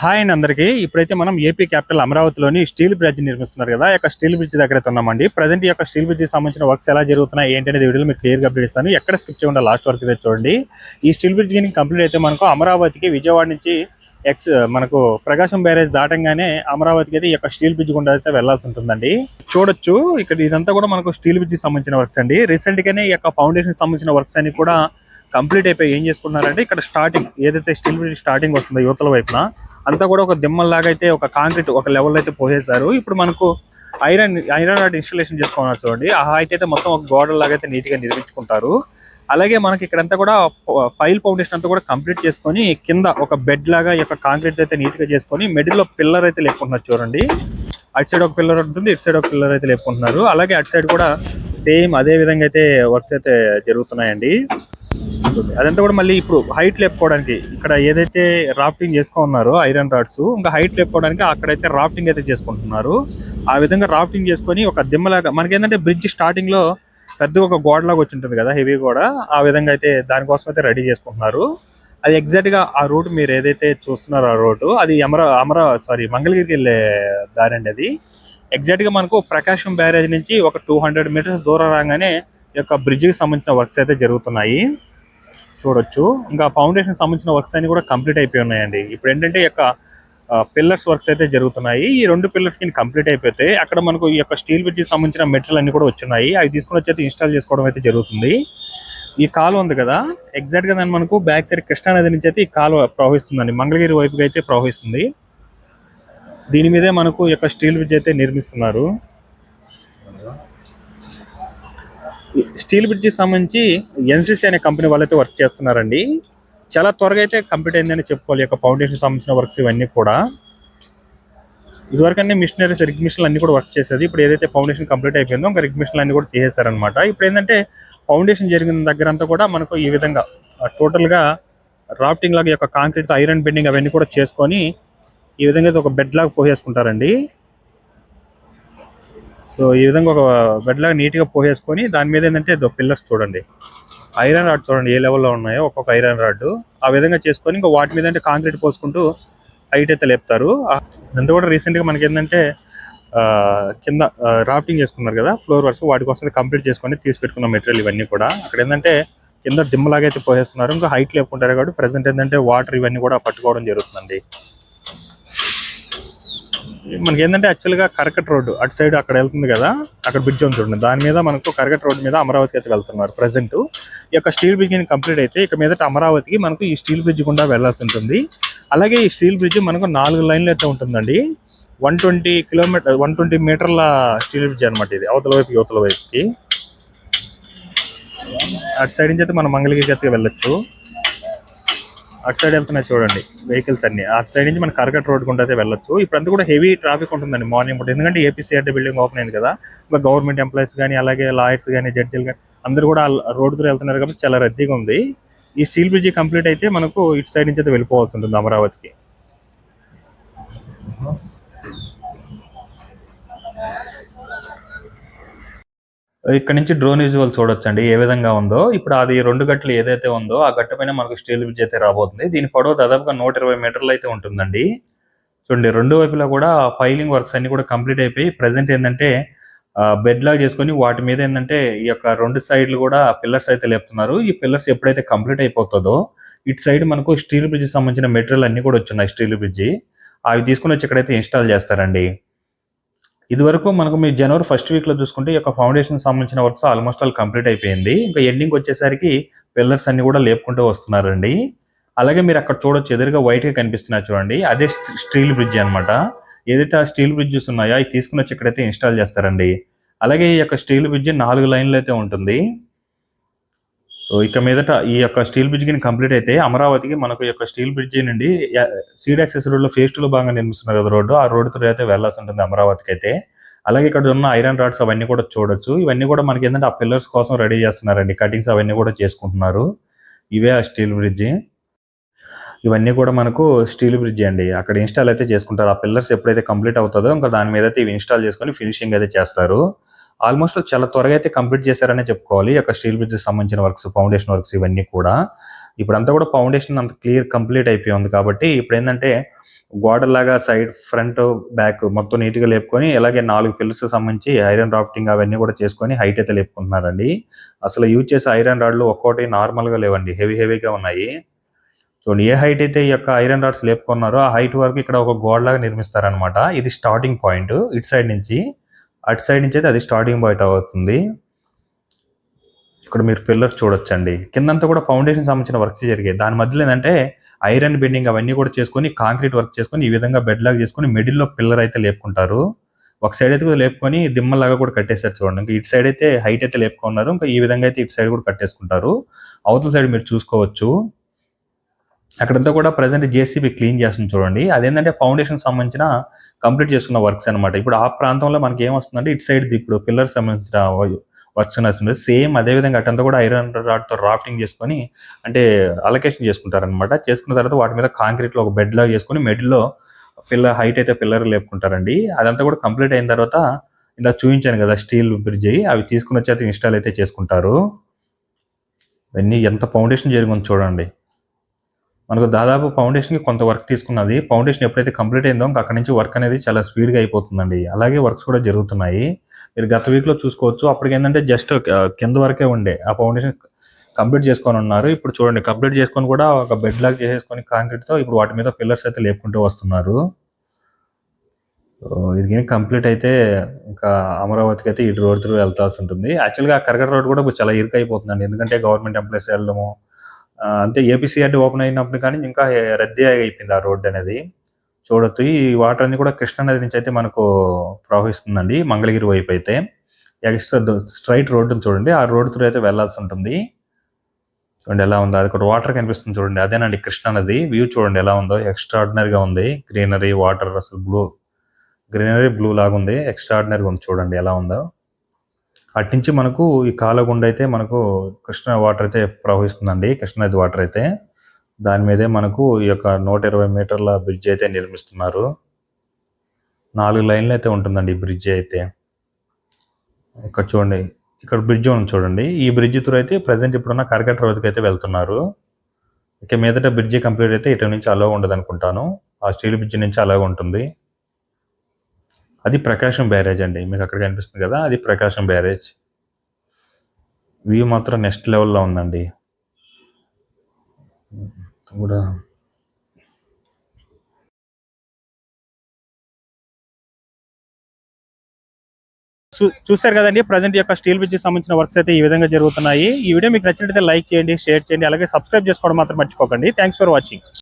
Hi అండి అందరికీ. ఇప్పుడైతే మనం ఏపీ క్యాపిటల్ అమరావతిలోని స్టీల్ బ్రిడ్జ్ నిర్మిస్తున్నారు కదా. ఈ యొక్క స్టీల్ బ్రిడ్జ్ దగ్గర అయితే ఉన్నామండి. ప్రజెంట్ ఈ యొక్క స్టీల్ బ్రిడ్జ్ సంబంధించిన వర్క్స్ ఎలా జరుగుతున్నాయి ఏంటి అనేది వీడియోలో మీకు క్లియర్గా అప్డేట్ ఇస్తాను. ఎక్కడ స్కిప్ చేయకుండా లాస్ట్ వరకు చూడండి. ఈ స్టీల్ బ్రిడ్జ్కి కంప్లీట్ అయితే మనకు అమరావతికి విజయవాడ నుంచి ఎక్స్ మనకు ప్రకాశం బ్యారేజ్ దాటంగానే అమరావతికి అయితే ఈ యొక్క స్టీల్ బ్రిడ్జ్ గుండా అయితే వెళ్ళాల్సి ఉంటుందండి. చూడొచ్చు. ఇక్కడ ఇదంతా కూడా మనకు స్టీల్ బ్రిడ్జ్ సంబంధించిన వర్క్స్ అండి. రీసెంట్ గానే ఈ యొక్క ఫౌండేషన్ సంబంధించిన వర్క్స్ అన్ని కూడా కంప్లీట్ అయిపోయి ఏం చేసుకున్నారంటే ఇక్కడ స్టార్టింగ్ ఏదైతే స్టీల్ బ్రిడ్జ్ స్టార్టింగ్ వస్తుందో యువతల వైపున అంతా కూడా ఒక దిమ్మల్లాగా అయితే ఒక కాంక్రీట్ ఒక లెవెల్ అయితే పోసేశారు. ఇప్పుడు మనకు ఐరన్ ఐరన్ రాడ్ ఇన్స్టలేషన్ చేసుకోవాలి చూడండి. ఆ హైట్ అయితే మొత్తం ఒక గోడల లాగా అయితే నీట్గా నిర్మించుకుంటారు. అలాగే మనకి ఇక్కడంతా కూడా పైల్ ఫౌండేషన్ అంతా కూడా కంప్లీట్ చేసుకొని కింద ఒక బెడ్ లాగా ఈ యొక్క కాంక్రీట్ అయితే నీట్గా చేసుకొని మిడిల్లో పిల్లర్ అయితే లేకుంటున్నారు చూడండి. అటు సైడ్ ఒక పిల్లర్ ఉంటుంది ఇటు సైడ్ ఒక పిల్లర్ అయితే లేపుకుంటున్నారు. అలాగే అటు సైడ్ కూడా సేమ్ అదే విధంగా అయితే వర్క్స్ అయితే జరుగుతున్నాయండి. ఉంటుంది. అదంతా కూడా మళ్ళీ ఇప్పుడు హైట్ లేపుకోవడానికి ఇక్కడ ఏదైతే రాఫ్టింగ్ చేసుకో ఉన్నారో ఐరన్ రాడ్స్ ఇంకా హైట్ లేపుకోవడానికి అక్కడైతే రాఫ్టింగ్ అయితే చేసుకుంటున్నారు. ఆ విధంగా రాఫ్టింగ్ చేసుకొని ఒక దిమ్మలాగా మనకేంటంటే బ్రిడ్జ్ స్టార్టింగ్లో పెద్ద పెద్దగా ఒక గోడలాగా వచ్చి ఉంటుంది కదా హెవీ గోడ. ఆ విధంగా అయితే దానికోసం అయితే రెడీ చేసుకుంటున్నారు. అది ఎగ్జాక్ట్గా ఆ రూట్ మీరు ఏదైతే చూస్తున్నారో ఆ రోడ్డు అది అమర అమర సారీ మంగళగిరికి వెళ్ళే దారి అండి అది. ఎగ్జాక్ట్గా మనకు ప్రకాశం బ్యారేజ్ నుంచి ఒక టూ హండ్రెడ్ మీటర్స్ దూరం రాగానే యొక్క బ్రిడ్జ్కి సంబంధించిన వర్క్స్ అయితే జరుగుతున్నాయి. చూడొచ్చు. ఇంకా ఫౌండేషన్ సంబంధించిన వర్క్స్ అన్ని కూడా కంప్లీట్ అయిపోయి ఉన్నాయండి. ఇప్పుడు ఏంటంటే ఈ యొక్క పిల్లర్స్ వర్క్స్ అయితే జరుగుతున్నాయి. ఈ రెండు పిల్లర్స్కి కంప్లీట్ అయిపోతే అక్కడ మనకు ఈ యొక్క స్టీల్ బ్రిడ్జ్ సంబంధించిన మెటీరియల్ అన్ని కూడా వచ్చున్నాయి. అవి తీసుకుని వచ్చి అయితే ఇన్స్టాల్ చేసుకోవడం అయితే జరుగుతుంది. ఈ కాలువ ఉంది కదా? ఎగ్జాక్ట్గా దాని మనకు బ్యాక్ సైడ్ కృష్ణా నది నుంచి అయితే ఈ కాలువ ప్రవహిస్తుందండి. మంగళగిరి వైపుగా అయితే ప్రవహిస్తుంది. దీని మీదే మనకు ఈ యొక్క స్టీల్ బ్రిడ్జ్ అయితే నిర్మిస్తున్నారు ఈ స్టీల్ బ్రిడ్జ్ సంబంధించి ఎన్సిసి అనే కంపెనీ వాళ్ళైతే వర్క్ చేస్తున్నారండి. చాలా త్వరగా అయితే కంప్లీట్ అయిందని చెప్పుకోవాలి. యొక్క ఫౌండేషన్ సంబంధించిన వర్క్స్ ఇవన్నీ కూడా. ఇదివరకన్నీ మిషనరీస్ రిగ్మిషన్లు అన్ని కూడా వర్క్ చేసేది. ఇప్పుడు ఏదైతే ఫౌండేషన్ కంప్లీట్ అయిపోయిందో ఇంకా రిగ్మిషన్లు అన్ని కూడా తీసేశారనమాట ఇప్పుడు ఏంటంటే ఫౌండేషన్ జరిగిన దగ్గర అంతా కూడా మనకు ఈ విధంగా టోటల్గా రాఫ్టింగ్ లాగా యొక్క కాంక్రీట్ ఐరన్ బెండింగ్ అవన్నీ కూడా చేసుకొని ఈ విధంగా అయితే ఒక బెడ్ లాగా పోసేసుకుంటారండి. సో ఈ విధంగా ఒక బెడ్ లాగా నీట్గా పోసేసుకొని దాని మీద ఏంటంటే పిల్లర్స్ చూడండి. ఐరన్ రాడ్ చూడండి ఏ లెవెల్లో ఉన్నాయో ఒక్కొక్క ఐరన్ రాడ్ ఆ విధంగా చేసుకొని ఇంకా వాటి మీద అంటే కాంక్రీట్ పోసుకుంటూ హైట్ అయితే లేపుతారు. అంత కూడా రీసెంట్గా మనకి ఏంటంటే కింద రాఫ్టింగ్ చేసుకున్నారు కదా ఫ్లోర్ వర్క్స్ వాటి కోసం కంప్లీట్ చేసుకొని తీసి పెట్టుకున్న మెటీరియల్ ఇవన్నీ కూడా. అక్కడ ఏంటంటే కింద దిమ్మలాగా అయితే పోసేస్తున్నారు. ఇంకా హైట్ లేపుకుంటారు కాబట్టి ప్రజెంట్ ఏంటంటే వాటర్ ఇవన్నీ కూడా పట్టుకోవడం జరుగుతుందండి. మనకి ఏంటంటే యాక్చువల్గా కరకట్ రోడ్డు అటు సైడ్ అక్కడ వెళ్తుంది కదా అక్కడ బ్రిడ్జ్ ఉంది చూడండి. దాని మీద మనకు కరకట్ రోడ్ మీద అమరావతికి అయితే వెళ్తున్నారు ప్రజెంట్ ఈ యొక్క స్టీల్ బ్రిడ్జ్ కంప్లీట్ అయితే ఇక మీదట అమరావతికి మనకు ఈ స్టీల్ బ్రిడ్జ్ గుండా వెళ్ళాల్సి ఉంటుంది. అలాగే ఈ స్టీల్ బ్రిడ్జ్ మనకు నాలుగు లైన్లు అయితే ఉంటుందండి. One twenty kilometre one twenty మీటర్ల స్టీల్ బ్రిడ్జ్ అనమాట ఇది అవతల వైపు యువతల వైపుకి. అటు సైడ్ నుంచి అయితే మనం మంగళగిరి అయితే వెళ్ళొచ్చు. అటు సైడ్ వెళ్తున్నాయి చూడండి వెహికల్స్ అన్ని. అటు సైడ్ నుంచి మన కరకట్ రోడ్ గుండా అయితే వెళ్ళొచ్చు. ఇప్పుడంతా కూడా హెవీ ట్రాఫిక్ ఉంటుందండి మార్నింగ్ పూట. ఎందుకంటే ఏపీసీఆర్టీ బిల్డింగ్ ఓపెన్ అయింది కదా ఇంకా గవర్నమెంట్ ఎంప్లాయీస్ కానీ అలాగే లాయర్స్ కానీ జడ్జిలు కానీ అందరూ కూడా రోడ్ వెళ్తున్నారు కాబట్టి చాలా రద్దీగా ఉంది. ఈ స్టీల్ బ్రిడ్జ్ కంప్లీట్ అయితే మనకు ఇటు సైడ్ నుంచి అయితే వెళ్ళిపోవాల్సి ఉంటుంది అమరావతికి. ఇక్కడ నుంచి డ్రోన్ విజువల్ చూడొచ్చండి. ఏ విధంగా ఉందో. ఇప్పుడు అది రెండు గట్లు ఏదైతే ఉందో ఆ గట్టు పైన మనకు స్టీల్ బ్రిడ్జ్ అయితే రాబోతుంది. దీని పొడవు దాదాపుగా నూట ఇరవై మీటర్లు అయితే ఉంటుందండి. చూడండి రెండు వైపులా కూడా ఫైలింగ్ వర్క్స్ అన్ని కూడా కంప్లీట్ అయిపోయి ప్రజెంట్ ఏంటంటే బెడ్ లాగా చేసుకొని వాటి మీద ఏంటంటే ఈ యొక్క రెండు సైడ్లు కూడా పిల్లర్స్ అయితే లేపుతున్నారు. ఈ పిల్లర్స్ ఎప్పుడైతే కంప్లీట్ అయిపోతుందో ఇటు సైడ్ మనకు స్టీల్ బ్రిడ్జ్ సంబంధించిన మెటీరియల్ అన్ని కూడా వచ్చున్నాయి స్టీల్ బ్రిడ్జ్ అవి తీసుకుని వచ్చి ఇక్కడైతే ఇన్స్టాల్ చేస్తారండి. ఇదివరకు మనకు మీ జనవరి ఫస్ట్ వీక్లో చూసుకుంటే ఈ యొక్క ఫౌండేషన్ సంబంధించిన వర్క్స్ ఆల్మోస్ట్ ఆల్ కంప్లీట్ అయిపోయింది. ఇంకా ఎండింగ్ వచ్చేసరికి పిల్లర్స్ అన్ని కూడా లేపుకుంటూ వస్తున్నారండి. అలాగే మీరు అక్కడ చూడొచ్చు ఎదురుగా వైట్గా కనిపిస్తున్నాయి చూడండి. అదే స్టీల్ బ్రిడ్జ్ అనమాట ఏదైతే ఆ స్టీల్ బ్రిడ్జెస్ ఉన్నాయో అవి తీసుకుని వచ్చి ఇక్కడైతే ఇన్స్టాల్ చేస్తారండి. అలాగే ఈ యొక్క స్టీల్ బ్రిడ్జ్ నాలుగు లైన్లు అయితే ఉంటుంది. సో ఇక మీదట ఈ యొక్క స్టీల్ బ్రిడ్జ్ కింద కంప్లీట్ అయితే అమరావతికి మనకు యొక్క స్టీల్ బ్రిడ్జ్ నుండి సీడ్ యాక్సెస్లో ఫేస్ టూ లో భాగంగా నిర్మిస్తున్నారు కదా రోడ్డు. ఆ రోడ్డు తో అయితే వెళ్ళాల్సి ఉంటుంది అమరావతికి అయితే. అలాగే ఇక్కడ ఉన్న ఐరన్ రాడ్స్ అవన్నీ కూడా చూడొచ్చు. ఇవన్నీ కూడా మనకి ఏంటంటే ఆ పిల్లర్స్ కోసం రెడీ చేస్తున్నారండి. కటింగ్స్ అవన్నీ కూడా చేసుకుంటున్నారు. ఇవే ఆ స్టీల్ బ్రిడ్జ్. ఇవన్నీ కూడా మనకు స్టీల్ బ్రిడ్జ్ అండి. అక్కడ ఇన్స్టాల్ అయితే చేసుకుంటారు. ఆ పిల్లర్స్ ఎప్పుడైతే కంప్లీట్ అవుతుందో ఇంకా దాని మీద అయితే ఇవి ఇన్స్టాల్ చేసుకొని ఫినిషింగ్ అయితే చేస్తారు. ఆల్మోస్ట్ చాలా త్వరగా అయితే కంప్లీట్ చేశారనే చెప్పుకోవాలి. ఈ యొక్క స్టీల్ బ్రిడ్జ్ సంబంధించిన వర్క్స్ ఫౌండేషన్ వర్క్స్ ఇవన్నీ కూడా. ఇప్పుడంతా కూడా ఫౌండేషన్ అంత క్లియర్ కంప్లీట్ అయిపోయి ఉంది కాబట్టి ఇప్పుడు ఏంటంటే గోడలాగా సైడ్ ఫ్రంట్ బ్యాక్ మొత్తం నీట్గా లేపుకొని అలాగే నాలుగు పిల్లర్స్ సంబంధించి ఐరన్ రాఫ్టింగ్ అవన్నీ కూడా చేసుకొని హైట్ అయితే లేపుకుంటున్నారండి. అసలు యూజ్ చేసే ఐరన్ రాడ్లు ఒక్కోటి నార్మల్గా లేవండి. హెవీ హెవీగా ఉన్నాయి. చూడండి ఏ హైట్ అయితే ఈ యొక్క ఐరన్ రాడ్స్ లేపుకున్నారో ఆ హైట్ వరకు ఇక్కడ ఒక గోడలాగా నిర్మిస్తారనమాట ఇది స్టార్టింగ్ పాయింట్. ఇటు సైడ్ నుంచి అటు సైడ్ నుంచి అయితే అది స్టార్టింగ్ పాయింట్ అవుతుంది. ఇక్కడ మీరు పిల్లర్ చూడొచ్చండి. కిందంతా కూడా ఫౌండేషన్ సంబంధించిన వర్క్స్ జరిగాయి. దాని మధ్యలో ఏంటంటే ఐరన్ బెండింగ్ అవన్నీ కూడా చేసుకొని కాంక్రీట్ వర్క్ చేసుకొని ఈ విధంగా బెడ్ లాగా చేసుకొని మిడిల్లో పిల్లర్ అయితే లేపుకుంటారు. ఒక సైడ్ అయితే కూడా లేపుకొని దిమ్మలాగా కూడా కట్టేశారు చూడండి. ఇంకా ఇటు సైడ్ అయితే హైట్ అయితే లేపుకున్నారు. ఇంకా ఈ విధంగా అయితే ఇటు సైడ్ కూడా కట్టేసుకుంటారు. అవతల సైడ్ మీరు చూసుకోవచ్చు. అక్కడంతా కూడా ప్రజెంట్ జేసీబీ క్లీన్ చేస్తుంది చూడండి. అదేంటంటే ఫౌండేషన్ సంబంధించిన కంప్లీట్ చేసుకున్న వర్క్స్ అనమాట ఇప్పుడు ఆ ప్రాంతంలో మనకి ఏం వస్తుందంటే ఇటు సైడ్ ఇప్పుడు పిల్లర్ సంబంధించిన వర్క్స్ వస్తుంది సేమ్ అదే విధంగా అటంతా కూడా ఐరన్ రాడ్తో రాఫ్టింగ్ చేసుకొని అంటే అలొకేషన్ చేసుకుంటారనమాట చేసుకున్న తర్వాత వాటి మీద కాంక్రీట్లో ఒక బెడ్ లాగా చేసుకొని మెడ్లో పిల్లర్ హైట్ అయితే పిల్లర్ లేపుకుంటారండి. అదంతా కూడా కంప్లీట్ అయిన తర్వాత ఇలా చూపించాను కదా స్టీల్ బ్రిడ్జ్ అవి తీసుకుని వచ్చి అయితే ఇన్స్టాల్ అయితే చేసుకుంటారు. ఇవన్నీ ఎంత ఫౌండేషన్ జరిగింది చూడండి. మనకు దాదాపు ఫౌండేషన్కి కొంత వర్క్ తీసుకున్నది. ఫౌండేషన్ ఎప్పుడైతే కంప్లీట్ అయిందో ఇంకా అక్కడి నుంచి వర్క్ అనేది చాలా స్పీడ్గా అయిపోతుందండి. అలాగే వర్క్స్ కూడా జరుగుతున్నాయి. మీరు గత వీక్లో చూసుకోవచ్చు. అప్పటికి ఏంటంటే జస్ట్ కింద వరకే ఉండే. ఆ ఫౌండేషన్ కంప్లీట్ చేసుకొని ఉన్నారు. ఇప్పుడు చూడండి కంప్లీట్ చేసుకొని కూడా ఒక బెడ్ లాగా చేసేసుకొని కాంక్రీట్తో ఇప్పుడు వాటి మీద పిల్లర్స్ అయితే లేపుకుంటూ వస్తున్నారు. ఇది కంప్లీట్ అయితే ఇంకా అమరావతికి అయితే ఇటు రోడ్ త్రూ వెళ్తాల్సి ఉంటుంది. యాక్చువల్గా కరగడ రోడ్ కూడా చాలా ఇరుకు అయిపోతుందండి ఎందుకంటే గవర్నమెంట్ ఎంప్లాయీస్ వెళ్ళడము ఆ, అంటే ఏపీసీఆర్టీ ఓపెన్ అయినప్పుడు కానీ ఇంకా రద్దీ అయిపోయింది ఆ రోడ్ అనేది. చూడొచ్చు ఈ వాటర్ అన్ని కూడా కృష్ణా నది నుంచి అయితే మనకు ప్రవహిస్తుందండి మంగళగిరి వైపు అయితే. ఎక్స్ట్రా స్ట్రైట్ రోడ్డుని చూడండి ఆ రోడ్డు త్రూ అయితే వెళ్ళాల్సి ఉంటుంది. చూడండి ఎలా ఉందో అది కూడా వాటర్ కనిపిస్తుంది చూడండి అదేనండి కృష్ణానది వ్యూ చూడండి ఎలా ఉందో ఎక్స్ట్రాడినరీగా ఉంది. గ్రీనరీ వాటర్ అసలు బ్లూ గ్రీనరీ బ్లూ లాగా ఉంది. ఎక్స్ట్రాడినరీగా ఉంది చూడండి ఎలా ఉందో. అటు నుంచి మనకు ఈ కాలగుండ అయితే మనకు కృష్ణ వాటర్ అయితే ప్రవహిస్తుందండి కృష్ణనది వాటర్ అయితే. దాని మీదే మనకు ఈ యొక్క నూట ఇరవై మీటర్ల బ్రిడ్జ్ అయితే నిర్మిస్తున్నారు. నాలుగు లైన్లు అయితే ఉంటుందండి ఈ బ్రిడ్జ్ అయితే. ఇక్కడ చూడండి ఇక్కడ బ్రిడ్జ్ ఉంది చూడండి. ఈ బ్రిడ్జ్ త్రూ అయితే ప్రజెంట్ ఇప్పుడున్న కరకట్ట రోడ్డుకి అయితే వెళ్తున్నారు. ఇక మీదట బ్రిడ్జి కంప్లీట్ అయితే ఇటు నుంచి అలా ఉండదు అనుకుంటాను ఆ స్టీల్ బ్రిడ్జ్ నుంచి అలాగే ఉంటుంది. అది ప్రకాశం బ్యారేజ్ అండి. మీకు అక్కడ కనిపిస్తుంది కదా అది ప్రకాశం బ్యారేజ్. వ్యూ మాత్రం నెక్స్ట్ లెవెల్లో ఉందండి. కూడా చూ- చూశారు కదండి ప్రజెంట్ యొక్క స్టీల్ బ్రిడ్జ్కి సంబంధించిన వర్క్స్ అయితే ఈ విధంగా జరుగుతున్నాయి. ఈ వీడియో మీకు నచ్చినట్లయితే లైక్ చేయండి షేర్ చేయండి అలాగే సబ్స్క్రైబ్ చేసుకోవడం మాత్రం మర్చిపోకండి. Thanks for watching